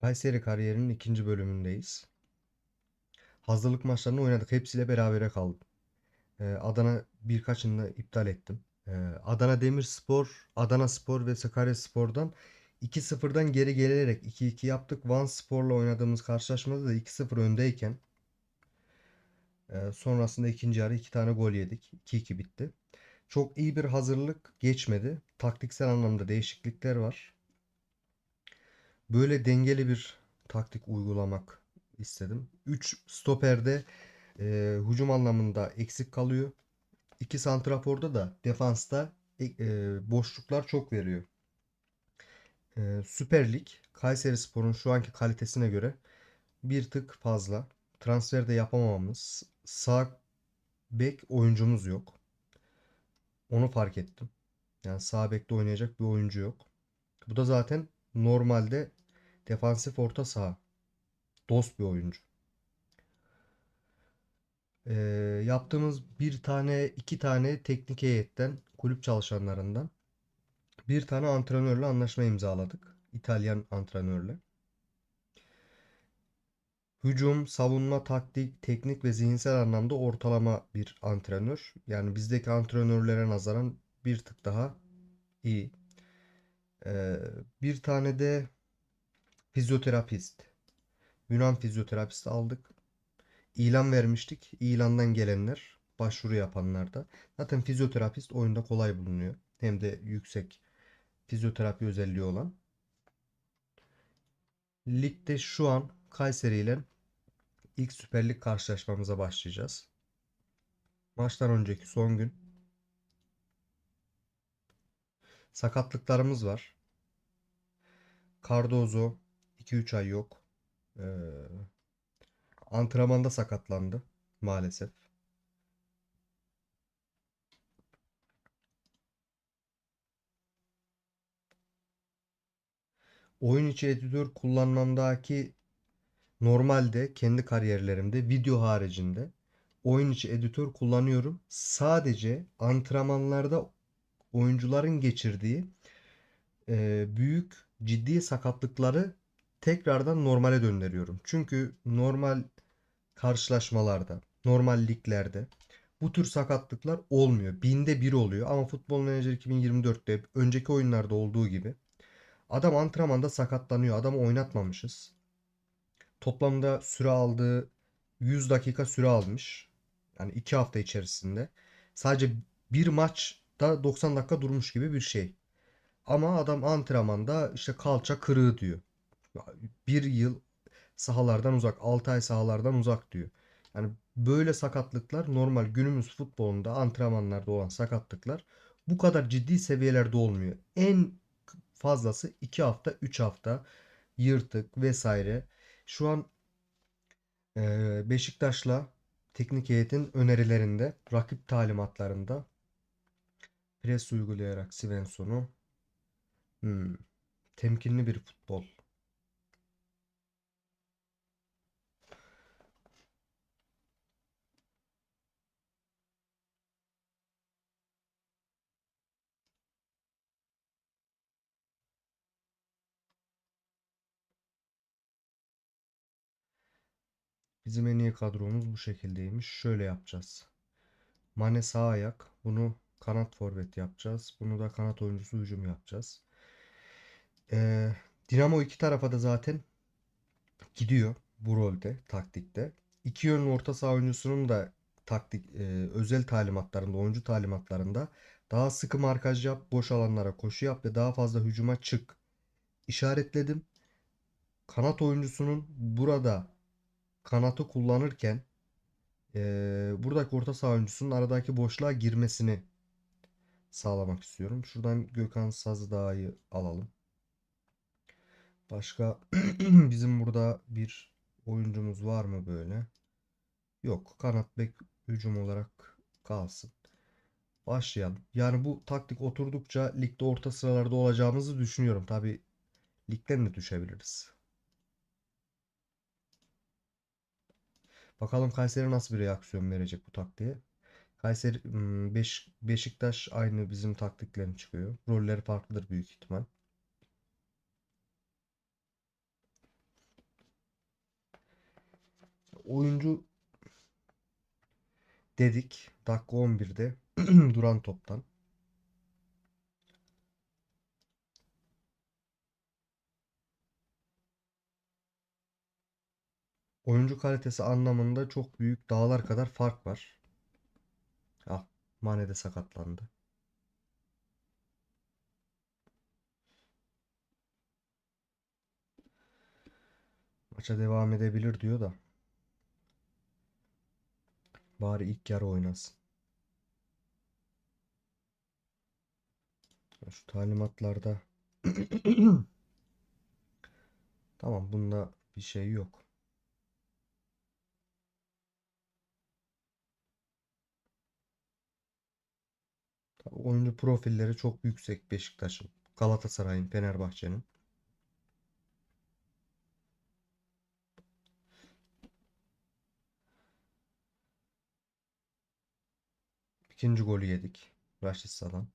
Kayseri kariyerinin ikinci bölümündeyiz. Hazırlık maçlarını oynadık. Hepsiyle berabere kaldım. Ee, Adana birkaçını da iptal ettim. Ee, Adana Demirspor, Adana Spor ve Sakaryaspor'dan 2-0'dan geri gelerek 2-2 yaptık. Van Spor'la oynadığımız karşılaşmada da 2-0 öndeyken e, sonrasında ikinci yarı 2 tane gol yedik. 2-2 bitti. Çok iyi bir hazırlık geçmedi. Taktiksel anlamda değişiklikler var. Böyle dengeli bir taktik uygulamak istedim. 3 stoperde e, hücum anlamında eksik kalıyor. 2 santraforda da defansta e, e, boşluklar çok veriyor. E, Süper Lig Kayserispor'un şu anki kalitesine göre bir tık fazla. Transfer de yapamamamız. Sağ bek oyuncumuz yok. Onu fark ettim. Yani sağ bekte oynayacak bir oyuncu yok. Bu da zaten normalde defansif orta saha. Dost bir oyuncu. Ee, yaptığımız bir tane, iki tane teknik heyetten, kulüp çalışanlarından bir tane antrenörle anlaşma imzaladık. İtalyan antrenörle. Hücum, savunma, taktik, teknik ve zihinsel anlamda ortalama bir antrenör. Yani bizdeki antrenörlere nazaran bir tık daha iyi. Ee, bir tane de fizyoterapist. Yunan fizyoterapist aldık. İlan vermiştik. İlandan gelenler, başvuru yapanlar da. Zaten fizyoterapist oyunda kolay bulunuyor. Hem de yüksek fizyoterapi özelliği olan. Ligde şu an Kayseri ile ilk Süper Lig karşılaşmamıza başlayacağız. Maçtan önceki son gün. Sakatlıklarımız var. Cardozo 2-3 ay yok. Ee, antrenmanda sakatlandı maalesef. Oyun içi editör kullanmamdaki normalde kendi kariyerlerimde video haricinde oyun içi editör kullanıyorum. Sadece antrenmanlarda oyuncuların geçirdiği e, büyük ciddi sakatlıkları tekrardan normale döndürüyorum. Çünkü normal karşılaşmalarda, normal liglerde bu tür sakatlıklar olmuyor. Binde bir oluyor ama Futbol Manager 2024'te önceki oyunlarda olduğu gibi adam antrenmanda sakatlanıyor. Adamı oynatmamışız. Toplamda süre aldığı 100 dakika süre almış. Yani 2 hafta içerisinde. Sadece bir maçta 90 dakika durmuş gibi bir şey. Ama adam antrenmanda işte kalça kırığı diyor. Bir yıl sahalardan uzak, 6 ay sahalardan uzak diyor. Yani böyle sakatlıklar normal günümüz futbolunda antrenmanlarda olan sakatlıklar bu kadar ciddi seviyelerde olmuyor. En fazlası 2 hafta, 3 hafta yırtık vesaire. Şu an e, Beşiktaş'la teknik heyetin önerilerinde, rakip talimatlarında pres uygulayarak Svensson'u hmm, temkinli bir futbol Bizim en iyi kadromuz bu şekildeymiş. Şöyle yapacağız. Mane sağ ayak. Bunu kanat forvet yapacağız. Bunu da kanat oyuncusu hücum yapacağız. Ee, Dinamo iki tarafa da zaten gidiyor bu rolde, taktikte. İki yönlü orta saha oyuncusunun da taktik e, özel talimatlarında, oyuncu talimatlarında daha sıkı markaj yap, boş alanlara koşu yap ve daha fazla hücuma çık işaretledim. Kanat oyuncusunun burada kanatı kullanırken e, buradaki orta saha oyuncusunun aradaki boşluğa girmesini sağlamak istiyorum. Şuradan Gökhan Sazdağ'ı alalım. Başka bizim burada bir oyuncumuz var mı böyle? Yok. Kanat bek hücum olarak kalsın. Başlayalım. Yani bu taktik oturdukça ligde orta sıralarda olacağımızı düşünüyorum. Tabi ligden de düşebiliriz. Bakalım Kayseri nasıl bir reaksiyon verecek bu taktiğe. Kayseri hmm, Beş, Beşiktaş aynı bizim taktiklerini çıkıyor. Rolleri farklıdır büyük ihtimal. Oyuncu dedik dakika 11'de duran toptan. Oyuncu kalitesi anlamında çok büyük dağlar kadar fark var. Ah, Mane de sakatlandı. Maça devam edebilir diyor da. Bari ilk yarı oynasın. Şu talimatlarda Tamam bunda bir şey yok. Oyuncu profilleri çok yüksek Beşiktaş'ın, Galatasaray'ın, Fenerbahçe'nin. İkinci golü yedik. Raşit Sa'dan.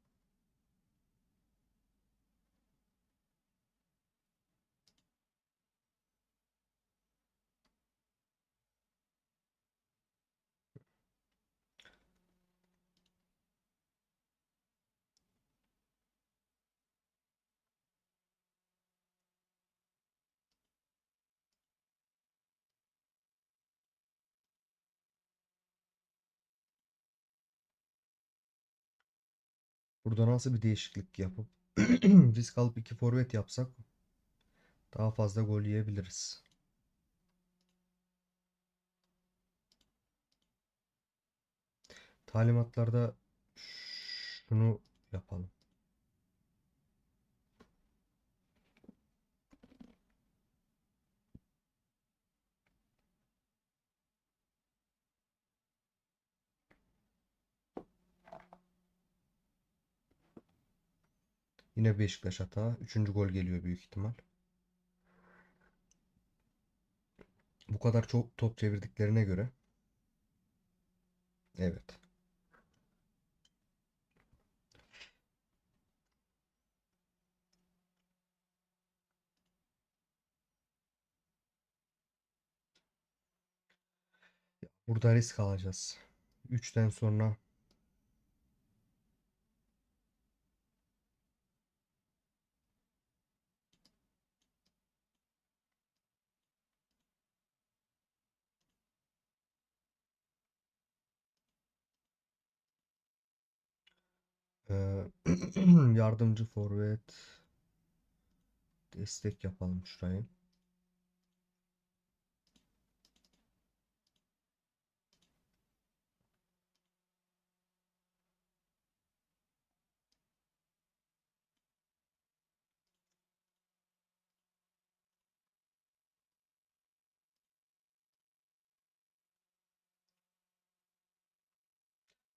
Burada nasıl bir değişiklik yapıp risk alıp iki forvet yapsak daha fazla gol yiyebiliriz. Talimatlarda şunu yapalım. Yine Beşiktaş hata. Üçüncü gol geliyor büyük ihtimal. Bu kadar çok top çevirdiklerine göre. Evet. Burada risk alacağız. 3'ten sonra Ee, yardımcı forvet destek yapalım şurayı.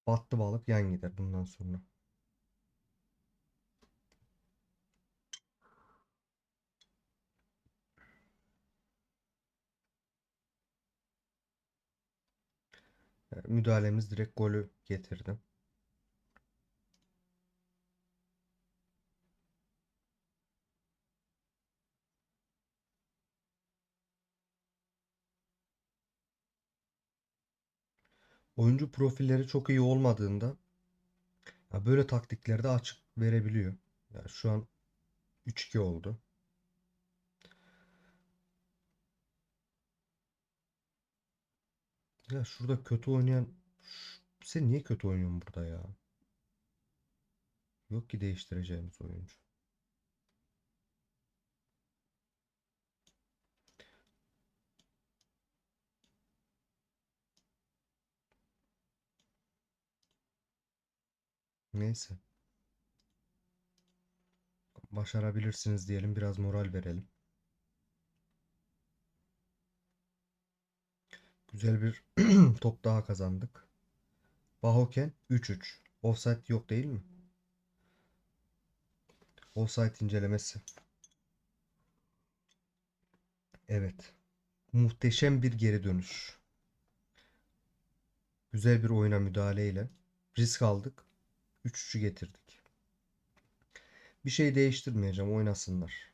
Battı balık yan gider bundan sonra. Müdahalemiz direkt golü getirdi. Oyuncu profilleri çok iyi olmadığında ya böyle taktiklerde açık verebiliyor. Ya şu an 3-2 oldu. Ya şurada kötü oynayan sen niye kötü oynuyorsun burada ya? Yok ki değiştireceğimiz oyuncu. Neyse. Başarabilirsiniz diyelim. Biraz moral verelim. Güzel bir top daha kazandık. Bahoken 3-3. Offside yok değil mi? Offside incelemesi. Evet. Muhteşem bir geri dönüş. Güzel bir oyuna müdahaleyle risk aldık. 3-3'ü getirdik. Bir şey değiştirmeyeceğim. Oynasınlar.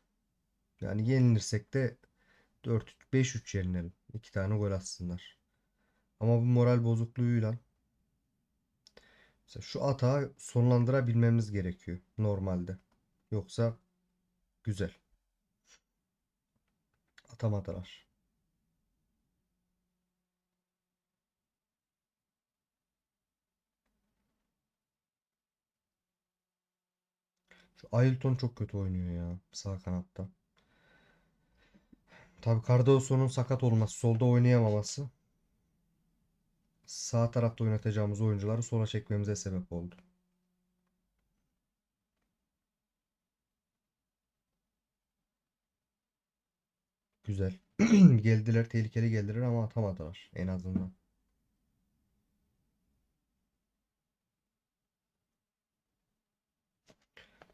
Yani yenilirsek de 4 5-3 yenilelim. 2 tane gol atsınlar. Ama bu moral bozukluğuyla mesela şu atağı sonlandırabilmemiz gerekiyor normalde. Yoksa güzel. Atamadılar. Şu Ailton çok kötü oynuyor ya sağ kanatta. Tabii Cardoso'nun sakat olması, solda oynayamaması sağ tarafta oynatacağımız oyuncuları sola çekmemize sebep oldu. Güzel. Geldiler, tehlikeli geldiler ama atamadılar en azından.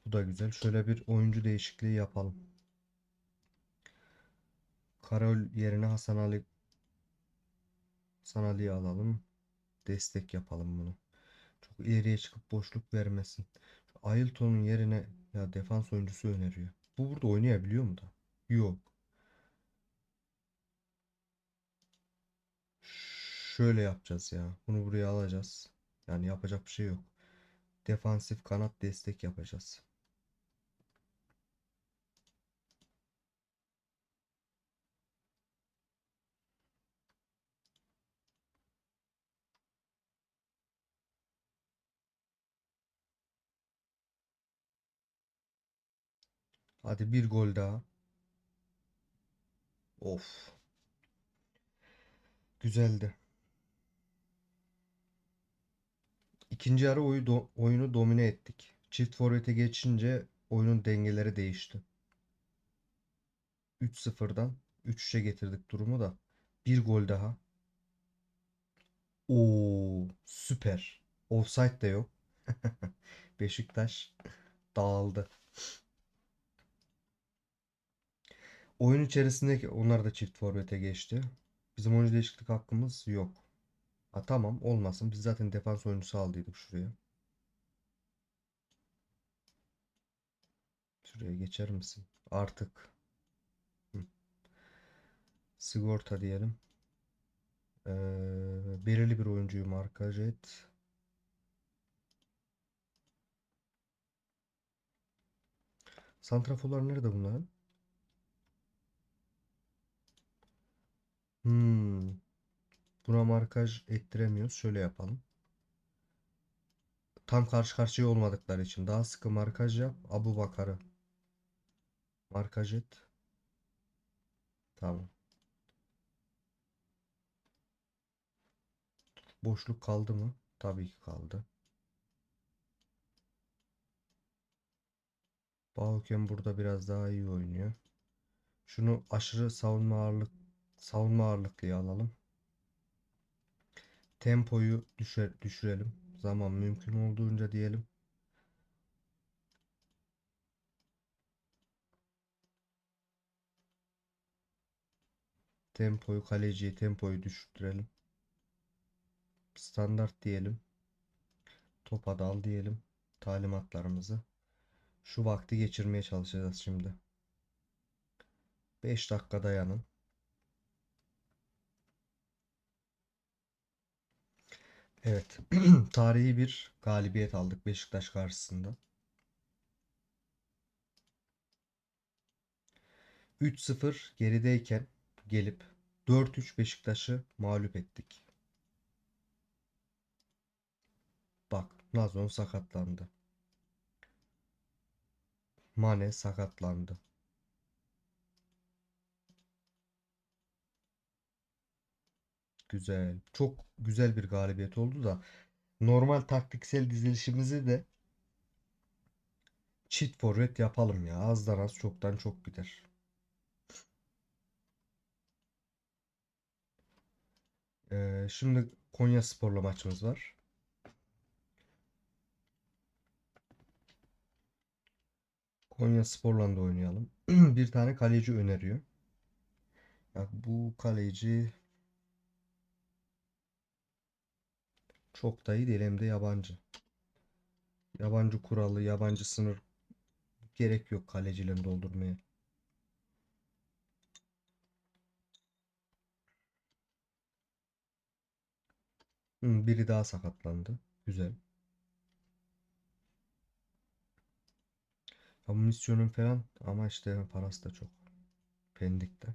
Bu da güzel. Şöyle bir oyuncu değişikliği yapalım. Karol yerine Hasan Ali Hasan Ali'yi alalım. Destek yapalım bunu. Çok ileriye çıkıp boşluk vermesin. Ailton'un yerine ya defans oyuncusu öneriyor. Bu burada oynayabiliyor mu da? Yok. Şöyle yapacağız ya. Bunu buraya alacağız. Yani yapacak bir şey yok. Defansif kanat destek yapacağız. Hadi bir gol daha. Of. Güzeldi. İkinci yarı oyu do- oyunu domine ettik. Çift forvete geçince oyunun dengeleri değişti. 3-0'dan 3-3'e getirdik durumu da. Bir gol daha. Oo, süper. Offside de yok. Beşiktaş dağıldı. Oyun içerisindeki onlar da çift forvete geçti. Bizim oyuncu değişiklik hakkımız yok. Ha tamam olmasın. Biz zaten defans oyuncusu aldıydık şuraya. Şuraya geçer misin? Artık. Hı. Sigorta diyelim. Ee, belirli bir oyuncuyu markaj et. Santraforlar nerede bunların? Hmm. Buna markaj ettiremiyoruz. Şöyle yapalım. Tam karşı karşıya olmadıkları için daha sıkı markaj yap. Abu Bakar'ı markaj et. Tamam. Boşluk kaldı mı? Tabii ki kaldı. Bauken burada biraz daha iyi oynuyor. Şunu aşırı savunma ağırlık savunma ağırlıklı alalım. Tempoyu düşür, düşürelim. Zaman mümkün olduğunca diyelim. Tempoyu kaleciye tempoyu düşürelim. Standart diyelim. Topa dal diyelim. Talimatlarımızı. Şu vakti geçirmeye çalışacağız şimdi. 5 dakika dayanın. Evet. Tarihi bir galibiyet aldık Beşiktaş karşısında. 3-0 gerideyken gelip 4-3 Beşiktaş'ı mağlup ettik. Bak Nazon sakatlandı. Mane sakatlandı. Güzel. Çok güzel bir galibiyet oldu da normal taktiksel dizilişimizi de çift forvet yapalım ya. Azdan az çoktan çok gider. Ee, şimdi Konya Spor'la maçımız var. Konya Spor'la da oynayalım. Bir tane kaleci öneriyor. Ya bu kaleci çok da iyi değil hem de yabancı. Yabancı kuralı, yabancı sınır gerek yok kalecilerini doldurmaya. Hı, biri daha sakatlandı. Güzel. Ya bu misyonun falan ama işte parası da çok. Pendik'te.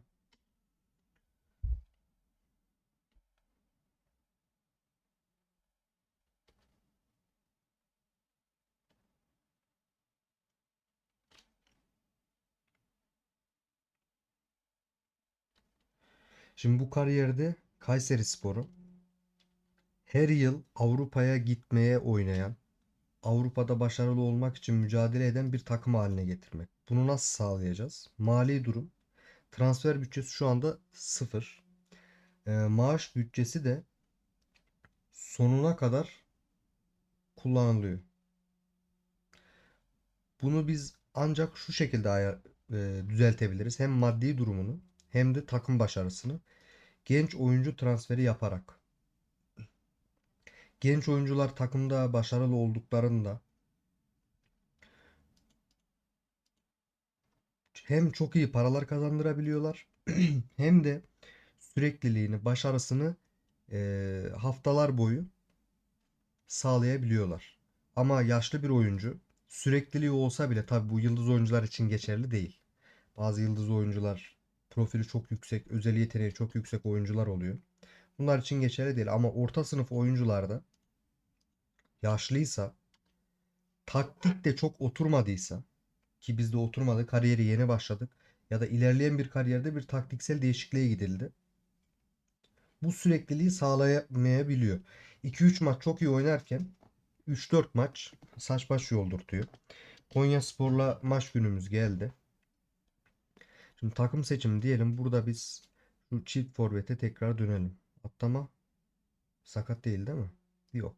Şimdi bu kariyerde Kayserispor'u her yıl Avrupa'ya gitmeye oynayan, Avrupa'da başarılı olmak için mücadele eden bir takım haline getirmek. Bunu nasıl sağlayacağız? Mali durum. Transfer bütçesi şu anda sıfır. Ee, maaş bütçesi de sonuna kadar kullanılıyor. Bunu biz ancak şu şekilde ayar, e, düzeltebiliriz. Hem maddi durumunu hem de takım başarısını genç oyuncu transferi yaparak. Genç oyuncular takımda başarılı olduklarında hem çok iyi paralar kazandırabiliyorlar hem de sürekliliğini, başarısını e, haftalar boyu sağlayabiliyorlar. Ama yaşlı bir oyuncu sürekliliği olsa bile tabi bu yıldız oyuncular için geçerli değil. Bazı yıldız oyuncular profili çok yüksek, özel yeteneği çok yüksek oyuncular oluyor. Bunlar için geçerli değil ama orta sınıf oyuncularda yaşlıysa taktik de çok oturmadıysa ki bizde oturmadı kariyeri yeni başladık ya da ilerleyen bir kariyerde bir taktiksel değişikliğe gidildi. Bu sürekliliği sağlayamayabiliyor. 2-3 maç çok iyi oynarken 3-4 maç saç baş yoldurtuyor. Konya Spor'la maç günümüz geldi. Şimdi takım seçimi diyelim. Burada biz şu çift forvete tekrar dönelim. Atlama sakat değil değil mi? Yok.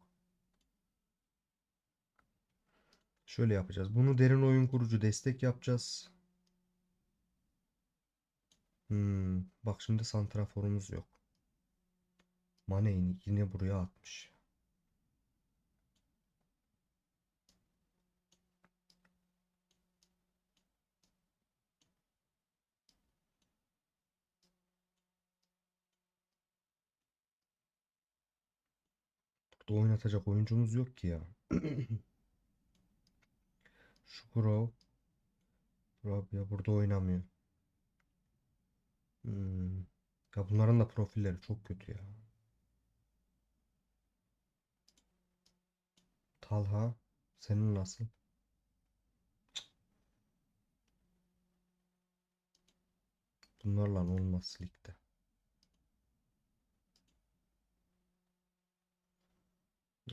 Şöyle yapacağız. Bunu derin oyun kurucu destek yapacağız. Hmm, bak şimdi santraforumuz yok. Mane'yi yine buraya atmış. Burada oynatacak oyuncumuz yok ki ya. Şu Grove. Grove ya burada oynamıyor. Hmm. Ya bunların da profilleri çok kötü ya. Talha senin nasıl? Bunlarla olmaz ligde.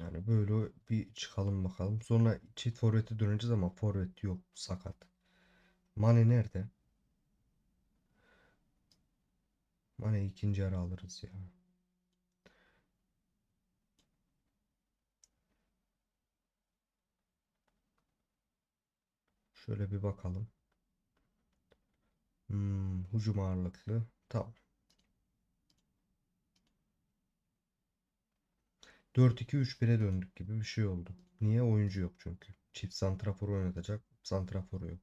Yani böyle bir çıkalım bakalım. Sonra çift forvete döneceğiz ama forvet yok sakat. Mane nerede? Mane ikinci yarı alırız ya. Şöyle bir bakalım. Hmm, hücum ağırlıklı. Tamam. 4-2-3-1'e döndük gibi bir şey oldu. Niye? Oyuncu yok çünkü. Çift santrafor oynatacak. Santraforu yok.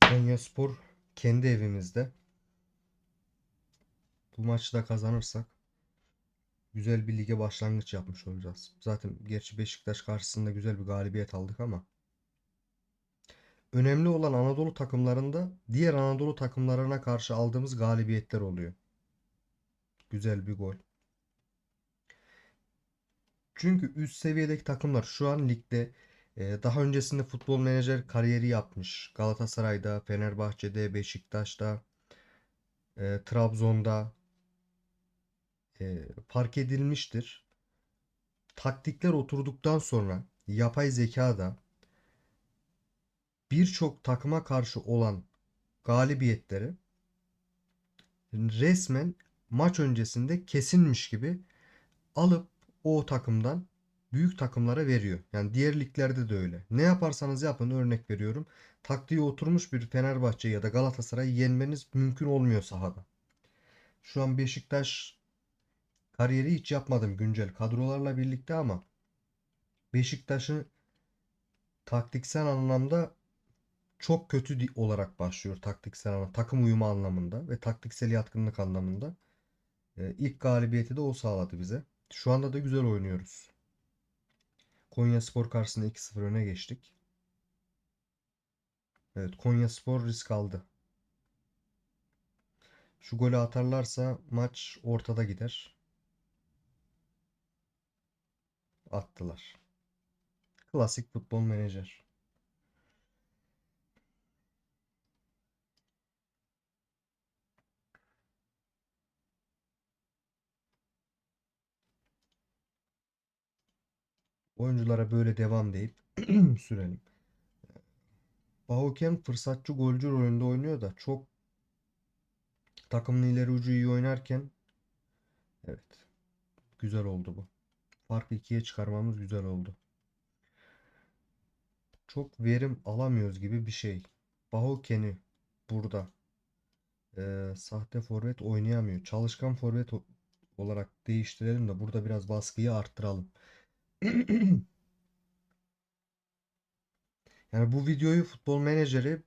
Konyaspor kendi evimizde. Bu maçı da kazanırsak güzel bir lige başlangıç yapmış olacağız. Zaten gerçi Beşiktaş karşısında güzel bir galibiyet aldık ama önemli olan Anadolu takımlarında diğer Anadolu takımlarına karşı aldığımız galibiyetler oluyor. Güzel bir gol. Çünkü üst seviyedeki takımlar şu an ligde e, daha öncesinde futbol menajer kariyeri yapmış. Galatasaray'da, Fenerbahçe'de, Beşiktaş'ta, e, Trabzon'da e, fark edilmiştir. Taktikler oturduktan sonra yapay zeka da birçok takıma karşı olan galibiyetleri resmen maç öncesinde kesinmiş gibi alıp o takımdan büyük takımlara veriyor. Yani diğer liglerde de öyle. Ne yaparsanız yapın örnek veriyorum. Taktiği oturmuş bir Fenerbahçe ya da Galatasaray'ı yenmeniz mümkün olmuyor sahada. Şu an Beşiktaş kariyeri hiç yapmadım güncel kadrolarla birlikte ama Beşiktaş'ın taktiksel anlamda çok kötü olarak başlıyor taktiksel anlamda, takım uyumu anlamında ve taktiksel yatkınlık anlamında. Ee, ilk galibiyeti de o sağladı bize. Şu anda da güzel oynuyoruz. Konyaspor karşısında 2-0 öne geçtik. Evet, Konyaspor risk aldı. Şu golü atarlarsa maç ortada gider. Attılar. Klasik futbol menajer. Oyunculara böyle devam deyip sürelim. Bahoken fırsatçı golcü rolünde oynuyor da çok takımın ileri ucu iyi oynarken evet güzel oldu bu. Farkı ikiye çıkarmamız güzel oldu. Çok verim alamıyoruz gibi bir şey. Bahoken'i burada eee, sahte forvet oynayamıyor. Çalışkan forvet olarak değiştirelim de burada biraz baskıyı arttıralım. Yani bu videoyu futbol menajeri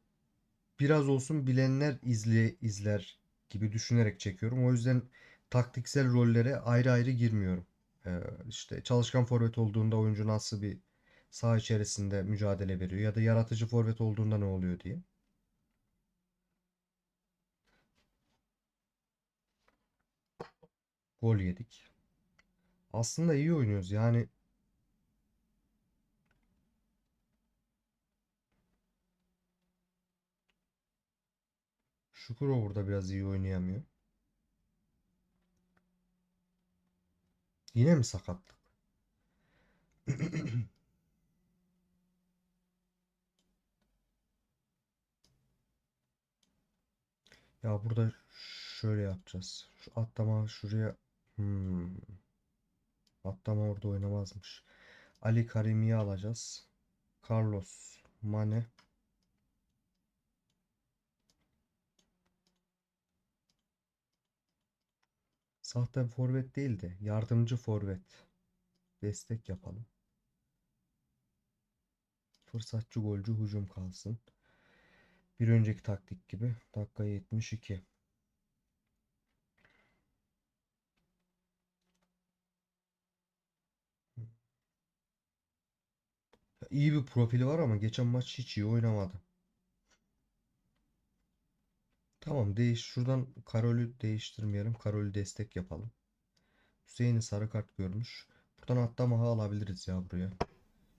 biraz olsun bilenler izle, izler gibi düşünerek çekiyorum. O yüzden taktiksel rollere ayrı ayrı girmiyorum. Ee, işte çalışkan forvet olduğunda oyuncu nasıl bir saha içerisinde mücadele veriyor ya da yaratıcı forvet olduğunda ne oluyor diye. Gol yedik. Aslında iyi oynuyoruz. Yani Şukurov burada biraz iyi oynayamıyor. Yine mi sakatlık? Ya burada şöyle yapacağız. Şu atlama şuraya hmm. Atlama orada oynamazmış. Ali Karimi'yi alacağız. Carlos Mane. Sahte forvet değil de yardımcı forvet. Destek yapalım. Fırsatçı golcü hücum kalsın. Bir önceki taktik gibi. Dakika 72. Ya İyi bir profili var ama geçen maç hiç iyi oynamadı. Tamam değiş. Şuradan Karol'ü değiştirmeyelim. Karol'ü destek yapalım. Hüseyin'i sarı kart görmüş. Buradan atlama alabiliriz ya buraya.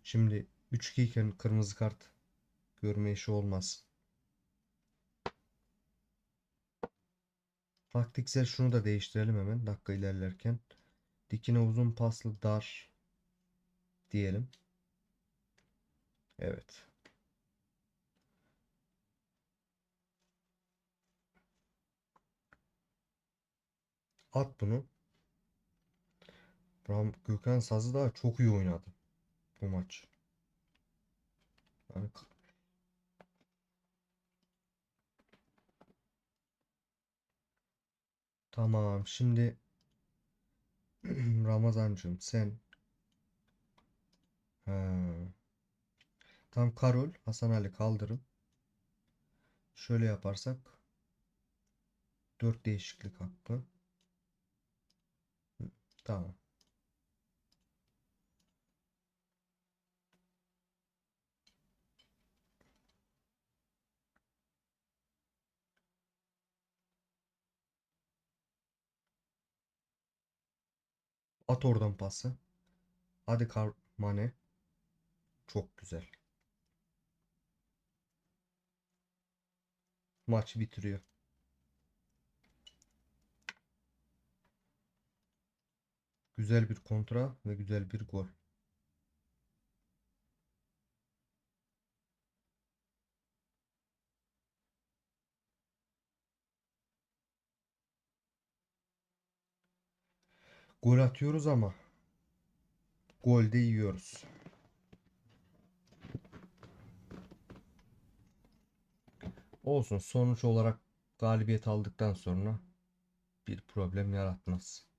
Şimdi 3-2 iken kırmızı kart görme işi olmaz. Taktiksel şunu da değiştirelim hemen dakika ilerlerken. Dikine uzun paslı dar diyelim. Evet. At bunu. Ram Gökhan Sazı da çok iyi oynadı bu maç. Yani tamam şimdi Ramazancığım sen ha. Tam Karol Hasan Ali kaldırın. Şöyle yaparsak 4 değişiklik hakkı. Tamam. At oradan pası. Hadi Kar Mane. Çok güzel. Maç bitiriyor. Güzel bir kontra ve güzel bir gol. Gol atıyoruz ama gol de yiyoruz. Olsun sonuç olarak galibiyet aldıktan sonra bir problem yaratmaz.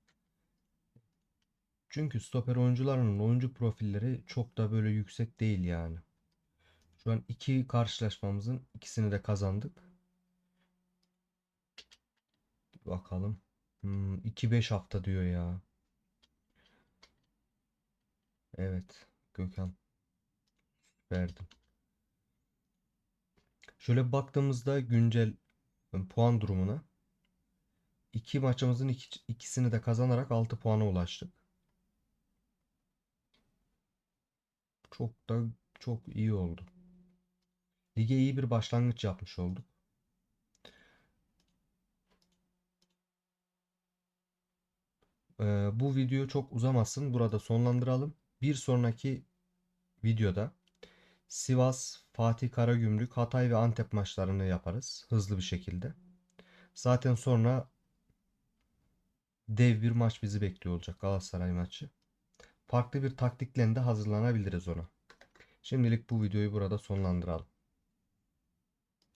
Çünkü stoper oyuncularının oyuncu profilleri çok da böyle yüksek değil yani. Şu an iki karşılaşmamızın ikisini de kazandık. Bakalım. Hmm, 2-5 hafta diyor ya. Evet. Gökhan. Verdim. Şöyle baktığımızda güncel e, puan durumuna iki maçımızın iki- ikisini de kazanarak 6 puana ulaştık. Çok da çok iyi oldu. Lige iyi bir başlangıç yapmış olduk. Ee, bu video çok uzamasın. Burada sonlandıralım. Bir sonraki videoda Sivas, Fatih Karagümrük, Hatay ve Antep maçlarını yaparız hızlı bir şekilde. Zaten sonra dev bir maç bizi bekliyor olacak Galatasaray maçı. Farklı bir taktikle de hazırlanabiliriz ona. Şimdilik bu videoyu burada sonlandıralım.